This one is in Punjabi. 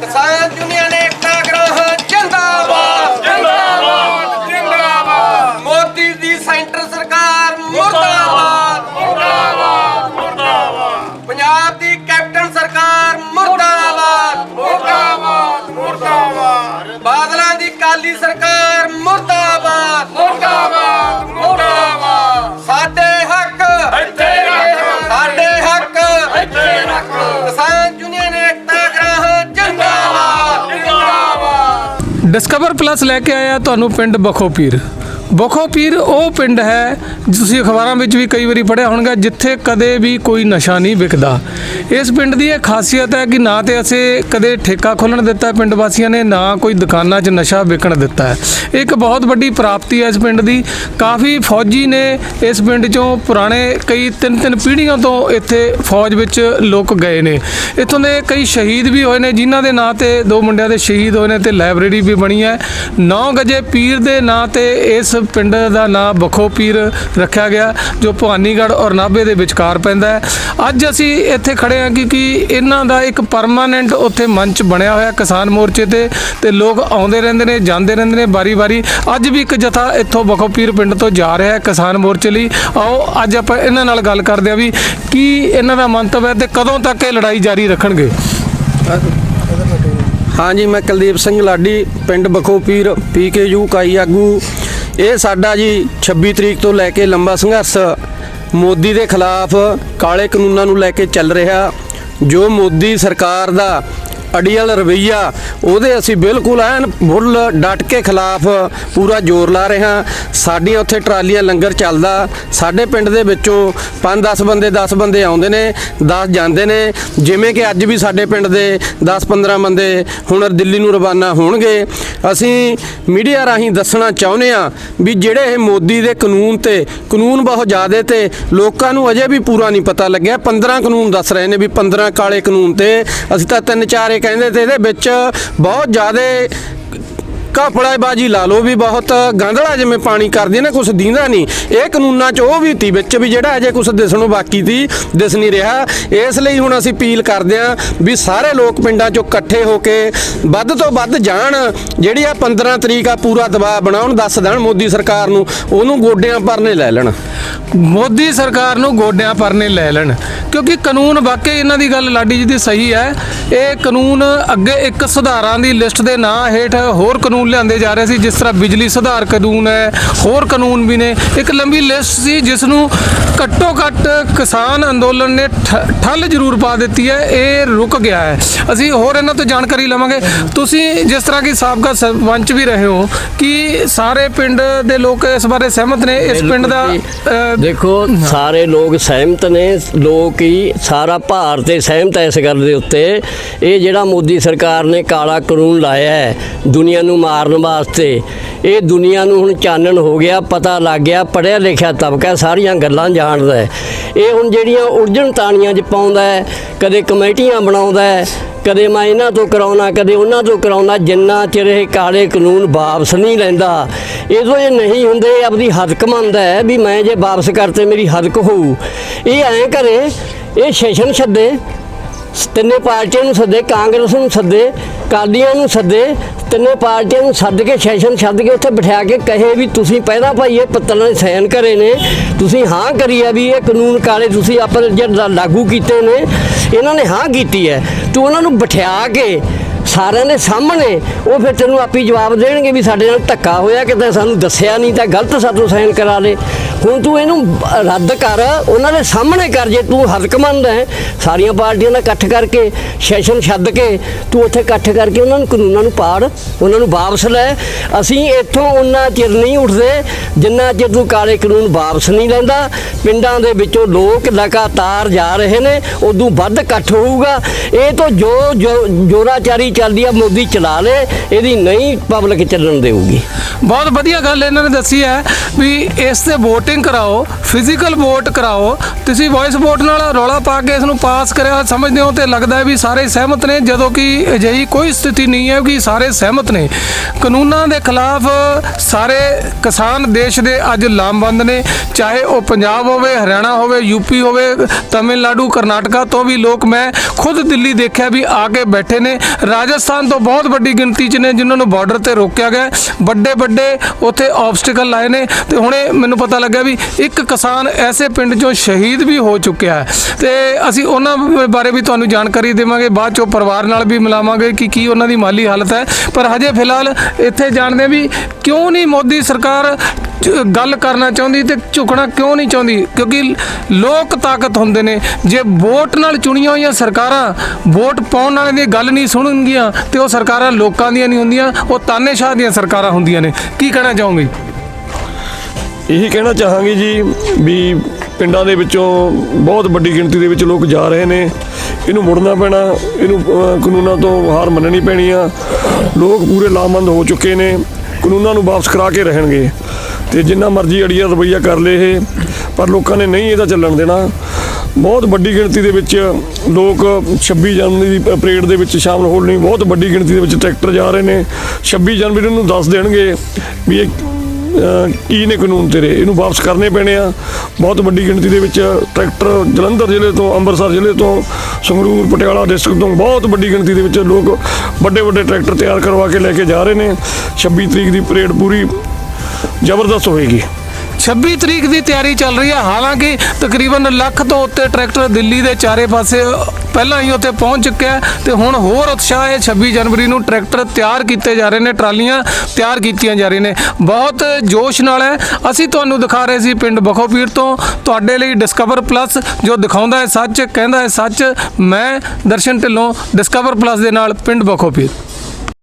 ਕਿਸਾਨ ਡਿਸਕਵਰ ਪਲੱਸ ਲੈ ਕੇ ਆਇਆ ਤੁਹਾਨੂੰ ਪਿੰਡ ਬਖੋਪੀਰ ਬਖੋਪੀਰ ਉਹ ਪਿੰਡ ਹੈ, ਤੁਸੀਂ ਅਖਬਾਰਾਂ ਵਿੱਚ ਵੀ ਕਈ ਵਾਰੀ ਪੜ੍ਹਿਆ ਹੋਣਗਾ, ਜਿੱਥੇ ਕਦੇ ਵੀ ਕੋਈ ਨਸ਼ਾ ਨਹੀਂ ਵਿਕਦਾ। ਇਸ ਪਿੰਡ ਦੀ ਇਹ ਖਾਸੀਅਤ ਹੈ ਕਿ ਨਾ ਤੇ ਅਸੀਂ ਕਦੇ ਠੇਕਾ ਖੋਲਣ ਦਿੱਤਾ, ਪਿੰਡ ਵਾਸੀਆਂ ਨੇ ਨਾ ਕੋਈ ਦੁਕਾਨਾਂ 'ਚ ਨਸ਼ਾ ਵਿਕਣ ਦਿੱਤਾ ਹੈ। ਇਹ ਇੱਕ ਬਹੁਤ ਵੱਡੀ ਪ੍ਰਾਪਤੀ ਹੈ ਇਸ ਪਿੰਡ ਦੀ। ਕਾਫੀ ਫੌਜੀ ਨੇ ਇਸ ਪਿੰਡ 'ਚੋਂ ਪੁਰਾਣੇ ਕਈ ਤਿੰਨ ਤਿੰਨ ਪੀੜ੍ਹੀਆਂ ਤੋਂ ਇੱਥੇ ਫੌਜ ਵਿੱਚ ਲੋਕ ਗਏ ਨੇ। ਇੱਥੋਂ ਦੇ ਕਈ ਸ਼ਹੀਦ ਵੀ ਹੋਏ ਨੇ, ਜਿਨ੍ਹਾਂ ਦੇ ਨਾਂ ਤੇ ਦੋ ਮੁੰਡਿਆਂ ਦੇ ਸ਼ਹੀਦ ਹੋਏ ਨੇ ਤੇ ਲਾਇਬ੍ਰੇਰੀ ਵੀ ਬਣੀ ਹੈ। 9 ਗਜੇ ਪੀਰ ਦੇ ਨਾਂ ਤੇ ਇਸ ਪਿੰਡ ਦਾ ਨਾਂ ਬਖੋ ਪੀਰ ਰੱਖਿਆ ਗਿਆ, ਜੋ ਭਵਾਨੀਗੜ੍ਹ ਔਰ ਨਾਭੇ ਦੇ ਵਿਚਕਾਰ ਪੈਂਦਾ ਹੈ। ਅੱਜ ਅਸੀਂ ਇੱਥੇ ਖੜੇ ਹਾਂ ਕਿਉਂਕਿ ਇਹਨਾਂ ਦਾ ਇੱਕ ਪਰਮਾਨੈਂਟ ਉੱਥੇ ਮੰਚ ਬਣਿਆ ਹੋਇਆ ਕਿਸਾਨ ਮੋਰਚੇ ਤੇ ਤੇ ਲੋਕ ਆਉਂਦੇ ਰਹਿੰਦੇ ਨੇ, ਜਾਂਦੇ ਰਹਿੰਦੇ ਨੇ ਬਾਰੀ-ਬਾਰੀ ਅੱਜ ਵੀ ਇੱਕ ਜਥਾ ਇੱਥੋਂ ਬਖੋ ਪੀਰ ਪਿੰਡ ਤੋਂ ਜਾ ਰਿਹਾ ਹੈ ਕਿਸਾਨ ਮੋਰਚੇ ਲਈ। ਆਓ, ਅੱਜ ਆਪਾਂ ਇਹਨਾਂ ਨਾਲ ਗੱਲ ਕਰਦੇ ਹਾਂ ਵੀ ਕੀ ਇਹਨਾਂ ਦਾ ਮੰਤਵ ਹੈ ਤੇ ਕਦੋਂ ਤੱਕ ਇਹ ਲੜਾਈ ਜਾਰੀ ਰੱਖਣਗੇ। ਹਾਂਜੀ, ਮੈਂ ਕੁਲਦੀਪ ਸਿੰਘ ਲਾਡੀ, ਪਿੰਡ ਬਖੋਪੀਰ ਪੀਕੇਯੂ ਕਾਈ ਆਗੂ। ਇਹ ਸਾਡਾ ਜੀ 26 ਤਰੀਕ ਤੋਂ ਲੈ ਕੇ ਲੰਬਾ ਸੰਘਰਸ਼ ਮੋਦੀ ਦੇ ਖਿਲਾਫ ਕਾਲੇ ਕਾਨੂੰਨਾਂ ਨੂੰ ਲੈ ਕੇ ਚੱਲ ਰਿਹਾ। ਜੋ ਮੋਦੀ ਸਰਕਾਰ ਦਾ ਅੜੀਅਲ ਰਵਈਆ, ਉਹਦੇ ਅਸੀਂ ਬਿਲਕੁਲ ਐਨ ਮੁੱਲ ਡਟ ਕੇ ਖਿਲਾਫ ਪੂਰਾ ਜ਼ੋਰ ਲਾ ਰਹੇ ਹਾਂ। ਸਾਡੀਆਂ ਉੱਥੇ ਟਰਾਲੀਆਂ ਲੰਗਰ ਚੱਲਦਾ। ਸਾਡੇ ਪਿੰਡ ਦੇ ਵਿੱਚੋਂ 5-10 ਬੰਦੇ 10 ਬੰਦੇ ਆਉਂਦੇ ਨੇ 10 ਜਾਂਦੇ ਨੇ। ਜਿਵੇਂ ਕਿ ਅੱਜ ਵੀ ਸਾਡੇ ਪਿੰਡ ਦੇ 10-15 ਬੰਦੇ ਹੁਣ ਦਿੱਲੀ ਨੂੰ ਰਵਾਨਾ ਹੋਣਗੇ। ਅਸੀਂ ਮੀਡੀਆ ਰਾਹੀਂ ਦੱਸਣਾ ਚਾਹੁੰਦੇ ਆ ਵੀ ਜਿਹੜੇ ਇਹ ਮੋਦੀ ਦੇ ਕਾਨੂੰਨ ਤੇ, ਕਾਨੂੰਨ ਬਹੁਤ ਜ਼ਿਆਦਾ ਤੇ ਲੋਕਾਂ ਨੂੰ ਅਜੇ ਵੀ ਪੂਰਾ ਨਹੀਂ ਪਤਾ ਲੱਗਿਆ। 15 ਕਾਨੂੰਨ ਦੱਸ ਰਹੇ ਨੇ ਵੀ 15 ਕਾਲੇ ਕਾਨੂੰਨ ਤੇ। ਅਸੀਂ ਤਾਂ ਤਿੰਨ ਚਾਰ ਕਹਿੰਦੇ ਤੇ ਇਹਦੇ ਵਿੱਚ ਬਹੁਤ ਜ਼ਿਆਦਾ ਕਾਫੜਾਬਾਜੀ ਲਾ ਲਓ ਵੀ ਬਹੁਤ ਗੰਧਲਾ ਜਿਵੇਂ ਪਾਣੀ ਕਰਦੀ ਹੈ ਨਾ ਕੁਝ ਦੀਂਦਾ ਨਹੀਂ। ਇਹ ਕਾਨੂੰਨਾਂ 'ਚ ਉਹ ਵੀ ਤੀ ਵਿੱਚ ਵੀ ਜਿਹੜਾ ਅਜੇ ਕੁਝ ਦਿਸਣੋਂ ਬਾਕੀ ਤੀ ਦਿਸ ਨਹੀਂ ਰਿਹਾ। ਇਸ ਲਈ ਹੁਣ ਅਸੀਂ ਅਪੀਲ ਕਰਦੇ ਹਾਂ ਵੀ ਸਾਰੇ ਲੋਕ ਪਿੰਡਾਂ 'ਚੋਂ ਇਕੱਠੇ ਹੋ ਕੇ ਵੱਧ ਤੋਂ ਵੱਧ ਜਾਣ। ਜਿਹੜੀ ਆ 15 ਤਰੀਕ ਆ, ਪੂਰਾ ਦਬਾਅ ਬਣਾਉਣ ਦੱਸ ਦੇਣ ਮੋਦੀ ਸਰਕਾਰ ਨੂੰ। ਉਹਨੂੰ ਗੋਡਿਆਂ ਪਰਨੇ ਲੈ ਲੈਣ। ਮੋਦੀ ਸਰਕਾਰ ਨੂੰ ਗੋਡਿਆਂ ਪਰਨੇ ਲੈ ਲੈਣ। ਕਿਉਂਕਿ ਕਾਨੂੰਨ ਵਾਕਈ ਇਹਨਾਂ ਦੀ ਗੱਲ ਲਾਡੀ ਜੀ ਦੀ ਸਹੀ ਹੈ। ਇਹ ਕਾਨੂੰਨ ਅੱਗੇ ਇੱਕ ਸੁਧਾਰਾਂ ਦੀ ਲਿਸਟ ਦੇ ਨਾਂ ਹੇਠ ਹੋਰ ਕਾਨੂੰਨ ਲਿਆਂਦੇ ਜਾ ਰਹੇ ਸੀ ਜਿਸ ਤਰ੍ਹਾਂ ਬਿਜਲੀ ਸੁਧਾਰ ਕਾਨੂੰਨ ਹੈ ਹੋਰ ਕਾਨੂੰਨ ਵੀ ਨੇ। ਇੱਕ ਲੰਬੀ ਲਿਸਟ ਸੀ ਜਿਸ ਨੂੰ ਘੱਟੋ ਘੱਟ ਕਿਸਾਨ ਅੰਦੋਲਨ ਨੇ ਠੱਲ ਜ਼ਰੂਰ ਪਾ ਦਿੱਤੀ ਹੈ ਇਹ ਰੁਕ ਗਿਆ ਹੈ। ਅਸੀਂ ਹੋਰ ਇਹਨਾਂ ਤੋਂ ਜਾਣਕਾਰੀ ਲਵਾਂਗੇ। ਤੁਸੀਂ ਜਿਸ ਤਰ੍ਹਾਂ ਕਿ ਸਾਬਕਾ ਸਰਪੰਚ ਵੀ ਰਹੇ ਹੋ ਕਿ ਸਾਰੇ ਪਿੰਡ ਦੇ ਲੋਕ ਇਸ ਬਾਰੇ ਸਹਿਮਤ ਨੇ? ਇਸ ਪਿੰਡ ਦਾ ਦੇਖੋ ਸਾਰੇ ਲੋਕ ਸਹਿਮਤ ਨੇ ਲੋਕ ਹੀ ਸਾਰਾ ਭਾਰਤ ਤੇ ਸਹਿਮਤ ਹੈ ਇਸ ਗੱਲ ਦੇ ਉੱਤੇ। ਇਹ ਜਿਹੜਾ ਮੋਦੀ ਸਰਕਾਰ ਨੇ ਕਾਲਾ ਕਾਨੂੰਨ ਲਾਇਆ ਹੈ ਦੁਨੀਆ ਨੂੰ ਮਾਰਨ ਵਾਸਤੇ। ਇਹ ਦੁਨੀਆ ਨੂੰ ਹੁਣ ਚਾਨਣ ਹੋ ਗਿਆ, ਪਤਾ ਲੱਗ ਗਿਆ ਪੜਿਆ ਲਿਖਿਆ ਤਬਕਾ ਸਾਰੀਆਂ ਗੱਲਾਂ ਜਾਣਦਾ ਹੈ। ਇਹ ਹੁਣ ਜਿਹੜੀਆਂ ਉਲਝਣ ਤਾਣੀਆਂ 'ਚ ਪਾਉਂਦਾ ਹੈ, ਕਦੇ ਕਮੇਟੀਆਂ ਬਣਾਉਂਦਾ ਹੈ, ਕਦੇ ਮੈਂ ਇਹਨਾਂ ਤੋਂ ਕਰਾਉਣਾ, ਕਦੇ ਉਹਨਾਂ ਤੋਂ ਕਰਾਉਣਾ, ਜਿੰਨਾ ਚਿਰ ਇਹ ਕਾਲੇ ਕਾਨੂੰਨ ਵਾਪਸ ਨਹੀਂ ਲੈਂਦਾ। ਇਹਦੋਂ ਇਹ ਨਹੀਂ ਹੁੰਦੇ, ਇਹ ਆਪਦੀ ਹੱਕ ਮੰਨਦਾ ਹੈ ਵੀ ਮੈਂ ਜੇ ਵਾਪਸ ਕਰਤੇ, ਮੇਰੀ ਹੱਕ ਹੋਊ। ਇਹ ਐਂ ਕਰੇ, ਇਹ ਸੈਸ਼ਨ ਛੱਡੇ ਤਿੰਨੇ ਪਾਰਟੀਆਂ ਨੂੰ ਸੱਦੇ, ਕਾਂਗਰਸ ਨੂੰ ਸੱਦੇ ਕਾਲੀਆਂ ਨੂੰ ਸੱਦੇ, ਤਿੰਨੇ ਪਾਰਟੀਆਂ ਨੂੰ ਸੱਦ ਕੇ, ਸੈਸ਼ਨ ਸੱਦ ਕੇ ਉੱਥੇ ਬਿਠਾ ਕੇ ਕਹੇ ਵੀ ਤੁਸੀਂ ਪਹਿਲਾਂ ਭਾਈ ਇਹ ਪੱਤਰਾਂ ਦੇ ਸਾਈਨ ਕਰੇ ਨੇ, ਤੁਸੀਂ ਹਾਂ ਕਰੀ ਆ ਵੀ ਇਹ ਕਾਨੂੰਨ ਕਾਲੇ ਤੁਸੀਂ ਆਪਾਂ ਜਿਹੜਾ ਲਾਗੂ ਕੀਤੇ ਨੇ, ਇਹਨਾਂ ਨੇ ਹਾਂ ਕੀਤੀ ਹੈ, ਤੂੰ ਉਹਨਾਂ ਨੂੰ ਬਿਠਾ ਕੇ ਸਾਰਿਆਂ ਦੇ ਸਾਹਮਣੇ, ਉਹ ਫਿਰ ਤੈਨੂੰ ਆਪੀ ਜਵਾਬ ਦੇਣਗੇ ਵੀ ਸਾਡੇ ਨਾਲ ਧੱਕਾ ਹੋਇਆ, ਕਿਤੇ ਸਾਨੂੰ ਦੱਸਿਆ ਨਹੀਂ ਤਾਂ ਗਲਤ ਸਾਥੋਂ ਸਾਈਨ ਕਰਾ ਲੇ ਹੁਣ ਤੂੰ ਇਹਨੂੰ ਰੱਦ ਕਰ, ਉਹਨਾਂ ਦੇ ਸਾਹਮਣੇ ਕਰ ਜੇ, ਤੂੰ ਹੱਕਮੰਦ ਹੈ। ਸਾਰੀਆਂ ਪਾਰਟੀਆਂ ਦਾ ਇਕੱਠ ਕਰਕੇ, ਸੈਸ਼ਨ ਛੱਡ ਕੇ, ਤੂੰ ਉੱਥੇ ਇਕੱਠ ਕਰਕੇ ਉਹਨਾਂ ਨੂੰ ਕਾਨੂੰਨਾਂ ਨੂੰ ਪਾੜ, ਉਹਨਾਂ ਨੂੰ ਵਾਪਸ ਲੈ। ਅਸੀਂ ਇੱਥੋਂ ਉਹਨਾਂ ਚਿਰ ਨਹੀਂ ਉੱਠਦੇ, ਜਿੰਨਾ ਚਿਰ ਤੂੰ ਕਾਲੇ ਕਾਨੂੰਨ ਵਾਪਸ ਨਹੀਂ ਲੈਂਦਾ। ਪਿੰਡਾਂ ਦੇ ਵਿੱਚੋਂ ਲੋਕ ਲਗਾਤਾਰ ਜਾ ਰਹੇ ਨੇ, ਉਦੋਂ ਵੱਧ ਇਕੱਠ ਹੋਊਗਾ। ਇਹ ਤੋਂ ਜੋ- ਜੋਰਾਚਾਰੀ ਚੱਲਦੀ ਆ, ਮੋਦੀ ਚਲਾ ਲੇ, ਇਹਦੀ ਨਹੀਂ ਪਬਲਿਕ ਚੱਲਣ ਦੇਊਗੀ। ਬਹੁਤ ਵਧੀਆ ਗੱਲ ਇਹਨਾਂ ਨੇ ਦੱਸੀ ਹੈ ਵੀ ਇਸ ਤੇ VOTING ਕਰਾਓ ਫਿਜ਼ੀਕਲ ਵੋਟ ਕਰਾਓ, ਤੁਸੀਂ ਵੌਇਸ ਵੋਟ ਨਾਲ ਰੌਲਾ ਪਾ ਕੇ ਇਸ ਨੂੰ ਪਾਸ ਕਰਿਆ ਸਮਝਦੇ ਹੋ ਤੇ ਲੱਗਦਾ ਹੈ ਵੀ ਸਾਰੇ ਸਹਿਮਤ ਨੇ, ਜਦੋਂ ਕਿ ਅਜਿਹੀ ਕੋਈ ਸਥਿਤੀ ਨਹੀਂ ਹੈ ਕਿ ਸਾਰੇ ਸਹਿਮਤ ਨੇ। ਕਾਨੂੰਨਾਂ ਦੇ ਖਿਲਾਫ ਸਾਰੇ ਕਿਸਾਨ ਦੇਸ਼ ਦੇ ਅੱਜ ਲਾਮਬੰਦ ਨੇ, ਚਾਹੇ ਉਹ ਪੰਜਾਬ ਹੋਵੇ, ਹਰਿਆਣਾ ਹੋਵੇ ਯੂਪੀ ਹੋਵੇ, ਤਮਿਲਨਾਡੂ, ਕਰਨਾਟਕਾ ਤੋਂ ਵੀ ਲੋਕ, ਮੈਂ ਖੁਦ ਦਿੱਲੀ ਦੇਖਿਆ ਵੀ ਆ ਕੇ ਬੈਠੇ ਨੇ ਰਾਜਸਥਾਨ ਤੋਂ ਬਹੁਤ ਵੱਡੀ ਗਿਣਤੀ 'ਚ ਨੇ, ਜਿਨ੍ਹਾਂ ਨੂੰ ਬਾਰਡਰ ਤੇ ਰੋਕਿਆ ਗਿਆ ਵੱਡੇ ਵੱਡੇ ਉੱਥੇ ਆਬਸਟੀਕਲ ਲਾਏ ਨੇ ਤੇ ਹੁਣੇ ਮੈਨੂੰ ਪਤਾ ਲੱਗਿਆ ਵੀ ਇੱਕ ਕਿਸਾਨ ਐਸੇ ਪਿੰਡ 'ਚੋਂ ਸ਼ਹੀਦ ਵੀ ਹੋ ਚੁੱਕਿਆ ਹੈ। ਤੇ ਅਸੀਂ ਉਹਨਾਂ ਬਾਰੇ ਵੀ ਤੁਹਾਨੂੰ ਜਾਣਕਾਰੀ ਦੇਵਾਂਗੇ, ਬਾਅਦ 'ਚੋਂ ਪਰਿਵਾਰ ਨਾਲ ਵੀ ਮਿਲਾਵਾਂਗੇ ਕਿ ਕੀ ਉਹਨਾਂ ਦੀ ਮਾਲੀ ਹਾਲਤ ਹੈ। ਪਰ ਹਜੇ ਫਿਲਹਾਲ ਇੱਥੇ ਜਾਣਦੇ ਵੀ ਕਿਉਂ ਨਹੀਂ ਮੋਦੀ ਸਰਕਾਰ ਚ- ਗੱਲ ਕਰਨਾ ਚਾਹੁੰਦੀ ਤੇ ਝੁਕਣਾ ਕਿਉਂ ਨਹੀਂ ਚਾਹੁੰਦੀ? ਕਿਉਂਕਿ ਲੋਕ ਤਾਕਤ ਹੁੰਦੇ ਨੇ। ਜੇ ਵੋਟ ਨਾਲ ਚੁਣੀਆਂ ਹੋਈਆਂ ਸਰਕਾਰਾਂ, ਵੋਟ ਪਾਉਣ ਵਾਲਿਆਂ ਦੀ ਗੱਲ ਨਹੀਂ ਸੁਣਨਗੀਆਂ ਤੇ ਉਹ ਸਰਕਾਰਾਂ ਲੋਕਾਂ ਦੀਆਂ ਨਹੀਂ ਹੁੰਦੀਆਂ, ਉਹ ਤਾਨੇਸ਼ਾਹ ਦੀਆਂ ਸਰਕਾਰਾਂ ਹੁੰਦੀਆਂ ਨੇ। ਕੀ ਕਹਿਣਾ ਚਾਹੋਗੇ? ਇਹੀ ਕਹਿਣਾ ਚਾਹਾਂਗੇ ਜੀ ਵੀ ਪਿੰਡਾਂ ਦੇ ਵਿੱਚੋਂ ਬਹੁਤ ਵੱਡੀ ਗਿਣਤੀ ਦੇ ਵਿੱਚ ਲੋਕ ਜਾ ਰਹੇ ਨੇ। ਇਹਨੂੰ ਮੁੜਨਾ ਪੈਣਾ, ਇਹਨੂੰ ਕਾਨੂੰਨਾਂ ਤੋਂ ਹਾਰ ਮੰਨਣੀ ਪੈਣੀ ਆ। ਲੋਕ ਪੂਰੇ ਲਾਮਬੰਦ ਹੋ ਚੁੱਕੇ ਨੇ, ਕਾਨੂੰਨਾਂ ਨੂੰ ਵਾਪਸ ਕਰਾ ਕੇ ਰਹਿਣਗੇ। ਤੇ ਜਿੰਨਾ ਮਰਜ਼ੀ ਅੜੀਆ ਰਵਈਆ ਕਰ ਲਏ ਇਹ, ਪਰ ਲੋਕਾਂ ਨੇ ਨਹੀਂ ਇਹਦਾ ਚੱਲਣ ਦੇਣਾ। ਬਹੁਤ ਵੱਡੀ ਗਿਣਤੀ ਦੇ ਵਿੱਚ ਲੋਕ 26 ਜਨਵਰੀ ਦੀ ਪਰੇਡ ਦੇ ਵਿੱਚ ਸ਼ਾਮਲ ਹੋਣ ਲਈ ਬਹੁਤ ਵੱਡੀ ਗਿਣਤੀ ਦੇ ਵਿੱਚ ਟਰੈਕਟਰ ਜਾ ਰਹੇ ਨੇ। 26 ਜਨਵਰੀ ਨੂੰ ਦੱਸ ਦੇਣਗੇ ਵੀ ਇਹ ਕੀ ਨੇ ਕਾਨੂੰਨ ਤੇਰੇ? ਇਹਨੂੰ ਵਾਪਸ ਕਰਨੇ ਪੈਣੇ ਆ। ਬਹੁਤ ਵੱਡੀ ਗਿਣਤੀ ਦੇ ਵਿੱਚ ਟਰੈਕਟਰ ਜਲੰਧਰ ਜ਼ਿਲ੍ਹੇ ਤੋਂ, ਅੰਮ੍ਰਿਤਸਰ ਜ਼ਿਲ੍ਹੇ ਤੋਂ, ਸੰਗਰੂਰ, ਪਟਿਆਲਾ ਡਿਸਟ੍ਰਿਕਟ ਤੋਂ ਬਹੁਤ ਵੱਡੀ ਗਿਣਤੀ ਦੇ ਵਿੱਚ ਲੋਕ ਵੱਡੇ ਵੱਡੇ ਟਰੈਕਟਰ ਤਿਆਰ ਕਰਵਾ ਕੇ ਲੈ ਕੇ ਜਾ ਰਹੇ ਨੇ। 26 ਤਰੀਕ ਦੀ ਪਰੇਡ ਪੂਰੀ ਜ਼ਬਰਦਸਤ ਹੋਏਗੀ। 26 ਤਰੀਕ ਦੀ ਤਿਆਰੀ ਚੱਲ ਰਹੀ ਹੈ ਹਾਲਾਂਕਿ ਤਕਰੀਬਨ ਲੱਖ ਤੋਂ ਉੱਤੇ ਟਰੈਕਟਰ ਦਿੱਲੀ ਦੇ ਚਾਰੇ ਪਾਸੇ ਪਹਿਲਾਂ ਹੀ ਉੱਥੇ ਪਹੁੰਚ ਚੁੱਕਿਆ ਹੈ ਤੇ ਹੁਣ ਹੋਰ ਉਤਸ਼ਾਹ ਹੈ। 26 ਜਨਵਰੀ ਨੂੰ ਟਰੈਕਟਰ ਤਿਆਰ ਕੀਤੇ ਜਾ ਰਹੇ ਨੇ, ਟਰਾਲੀਆਂ ਤਿਆਰ ਕੀਤੀਆਂ ਜਾ ਰਹੀਆਂ ਨੇ। ਬਹੁਤ ਜੋਸ਼ ਨਾਲ ਹੈ। ਅਸੀਂ ਤੁਹਾਨੂੰ ਦਿਖਾ ਰਹੇ ਸੀ ਪਿੰਡ ਬਖੋਪੀਰ ਤੋਂ। ਤੁਹਾਡੇ ਲਈ ਡਿਸਕਵਰ ਪਲੱਸ ਜੋ ਦਿਖਾਉਂਦਾ ਹੈ ਸੱਚ, ਕਹਿੰਦਾ ਹੈ ਸੱਚ। ਮੈਂ ਦਰਸ਼ਨ ਢਿੱਲੋਂ ਡਿਸਕਵਰ ਪਲੱਸ ਦੇ ਨਾਲ ਪਿੰਡ ਬਖੋਪੀਰ